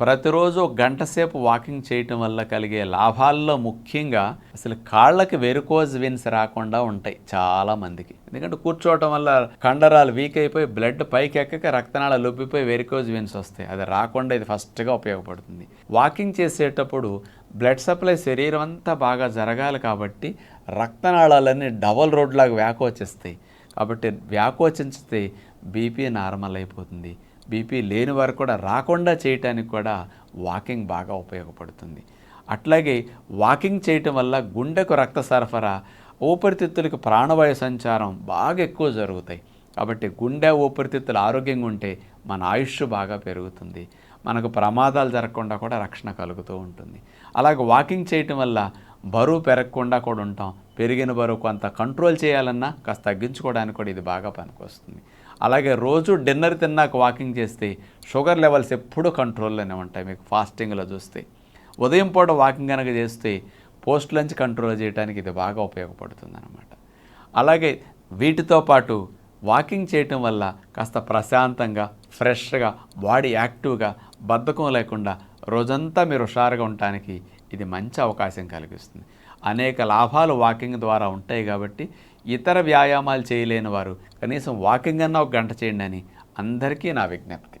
ప్రతిరోజు ఒక గంట సేపు వాకింగ్ చేయటం వల్ల కలిగే లాభాల్లో ముఖ్యంగా అసలు కాళ్ళకి వెరుకోజ్ విన్స్ రాకుండా ఉంటాయి చాలా మందికి. ఎందుకంటే కూర్చోవటం వల్ల కండరాలు వీక్ అయిపోయి బ్లడ్ పైకి ఎక్కక రక్తనాళాలు లొబ్బిపోయి వెరికోజ్ విన్స్ వస్తాయి. అది రాకుండా ఇది ఫస్ట్గా ఉపయోగపడుతుంది. వాకింగ్ చేసేటప్పుడు బ్లడ్ సప్లై శరీరం అంతా బాగా జరగాలి కాబట్టి రక్తనాళాలన్నీ డబల్ రోడ్లాగా వ్యాకోచిస్తాయి. కాబట్టి వ్యాకోచించితే బీపీ నార్మల్ అయిపోతుంది. బీపీ లేని వారు కూడా రాకుండా చేయటానికి కూడా వాకింగ్ బాగా ఉపయోగపడుతుంది. అట్లాగే వాకింగ్ చేయటం వల్ల గుండెకు రక్త సరఫరా ఊపిరితిత్తులకు ప్రాణవాయు సంచారం బాగా ఎక్కువ జరుగుతాయి. కాబట్టి గుండె ఊపిరితిత్తులు ఆరోగ్యంగా ఉంటే మన ఆయుష్ బాగా పెరుగుతుంది. మనకు ప్రమాదాలు జరగకుండా కూడా రక్షణ కలుగుతూ ఉంటుంది. అలాగే వాకింగ్ చేయటం వల్ల బరువు పెరగకుండా కూడా ఉంటాం. పెరిగిన బరువు కొంత కంట్రోల్ చేయాలన్నా కాస్త తగ్గించుకోవడానికి కూడా ఇది బాగా పనికొస్తుంది. అలాగే రోజు డిన్నర్ తిన్నాక వాకింగ్ చేస్తే షుగర్ లెవెల్స్ ఎప్పుడూ కంట్రోల్లోనే ఉంటాయి మీకు ఫాస్టింగ్లో చూస్తే. ఉదయం పూట వాకింగ్ కనుక చేస్తే పోస్ట్ లంచ్ కంట్రోల్ చేయడానికి ఇది బాగా ఉపయోగపడుతుంది అనమాట అలాగే వీటితో పాటు వాకింగ్ చేయటం వల్ల కాస్త ప్రశాంతంగా ఫ్రెష్గా బాడీ యాక్టివ్గా బద్ధకం లేకుండా రోజంతా మీరు హుషారుగా ఉండటానికి ఇది మంచి అవకాశం కలిగిస్తుంది. అనేక లాభాలు వాకింగ్ ద్వారా ఉంటాయి కాబట్టి ఇతర వ్యాయామాలు చేయలేని వారు కనీసం వాకింగ్ అన్న ఒక గంట చేయండి అని అందరికీ నా విజ్ఞప్తి.